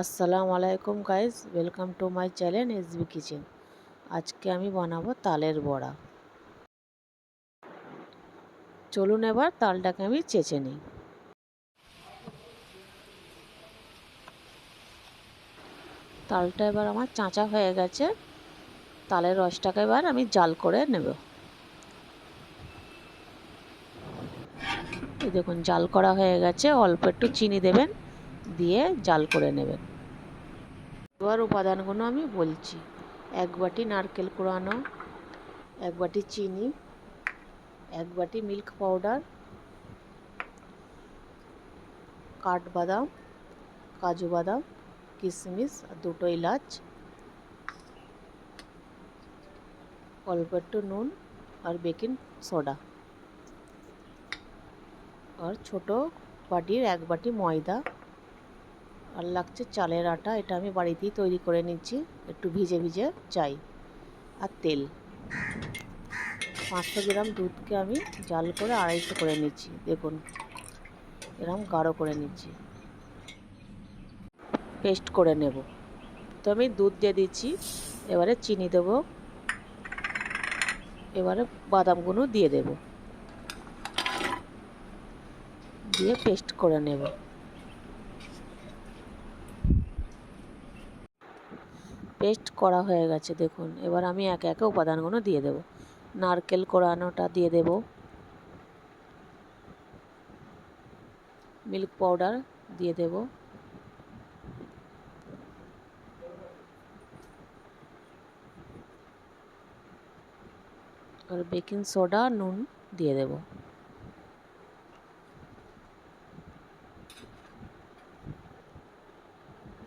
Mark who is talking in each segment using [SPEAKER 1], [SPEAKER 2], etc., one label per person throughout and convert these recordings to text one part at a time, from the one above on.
[SPEAKER 1] আসসালামু আলাইকুম guys welcome to my channel SB kitchen আজকে আমি বানাবো তালের বড়া। চলুন এবার তালটাকে আমি চেঁচে নিই। তালটা এবার আমার চাঁচা হয়ে গেছে। তালের রসটাকে এবার আমি জাল করে নেব। দেখুন, জাল করা হয়ে গেছে। অল্প একটু চিনি দেবেন, দিয়ে জাল করে নেবেন। এবার উপাদানগুলো আমি বলছি। এক বাটি নারকেল কোড়ানো, এক বাটি চিনি, এক বাটি মিল্ক পাউডার, কাঠবাদাম, কাজু বাদাম কিশমিশ আর দুটো এলাচ, অল্প একটু নুন আর বেকিং সোডা। আর ছোট বাটির এক বাটি ময়দা আর লাগছে চালের আটা, এটা আমি বাড়িতেই তৈরি করে নিচ্ছি। একটু ভিজে ভিজে চাই। আর তেল। পাঁচশো গ্রাম দুধকে আমি জাল করে আড়াইশো করে নিচ্ছি, দেখুন। এরকম গাঢ় করে নিচ্ছি। পেস্ট করে নেব। তো আমি দুধ দিয়ে দিচ্ছি, এবারে চিনি দেব। এবারে বাদামগুলো দিয়ে দেব। দিয়ে পেস্ট করে নেব। পেস্ট করা হয়ে গেছে, দেখুন। এবার আমি একে একে উপাদানগুলো দিয়ে দেব। নারকেল কোড়ানোটা দিয়ে দেব। মিল্ক পাউডার দিয়ে দেব। আর বেকিং সোডা, নুন দিয়ে দেব।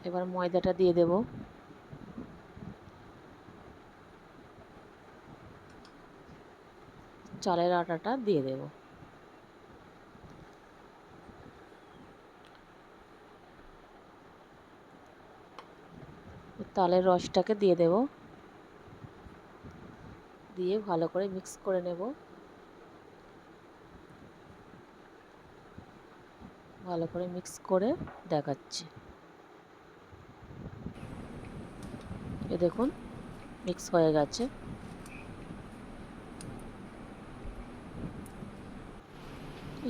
[SPEAKER 1] এবার ময়দাটা দিয়ে দেব। চালের আটাটা দিয়ে দেব। তালের রসটাকে দিয়ে দেব। দিয়ে ভালো করে মিক্স করে নেব। ভালো করে মিক্স করে দেখাচ্ছি। এ দেখুন, মিক্স হয়ে গেছে।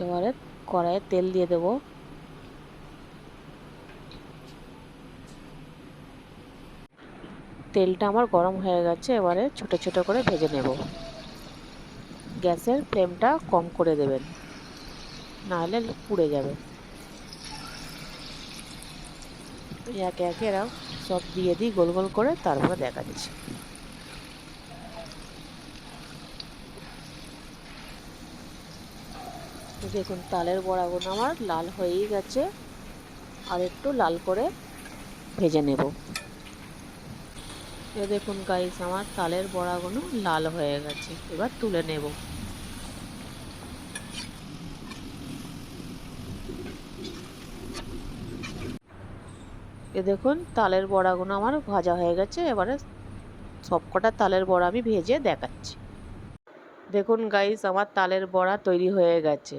[SPEAKER 1] এবারে কড়াইয়ে তেল দিয়ে দেব। তেলটা আমার গরম হয়ে গেছে, এবারে ছোট ছোট করে ভেজে নেব। গ্যাসের ফ্লেমটা কম করে দেবেন, নাহলে পুড়ে যাবে। একে একে এরা সব দিয়ে দিই, গোল গোল করে, তারপরে দেখাচ্ছি দেখুন, তালের বড়াগুলো আমার লাল হয়েই গেছে। আর একটু লাল করে ভেজে নেব। দেখুন গাইস আমার তালের বড়াগুলো লাল হয়ে গেছে। এবার তুলে নেব। এ দেখুন, তালের বড়াগুলো আমার ভাজা হয়ে গেছে। এবারে সবকটা তালের বড়া আমি ভেজে দেখাচ্ছি। দেখুন গাইস আমার তালের বড়া তৈরি হয়ে গেছে।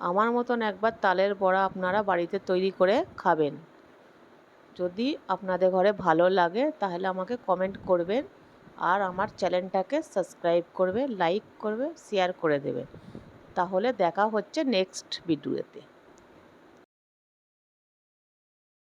[SPEAKER 1] আমার মতন একবার তালের বড়া আপনারা বাড়িতে তৈরি করে খাবেন। যদি আপনাদের ঘরে ভালো লাগে, তাহলে আমাকে কমেন্ট করবেন। আর আমার চ্যানেলটাকে সাবস্ক্রাইব করবে লাইক করবে শেয়ার করে দেবে। তাহলে দেখা হচ্ছে নেক্সট ভিডিওতে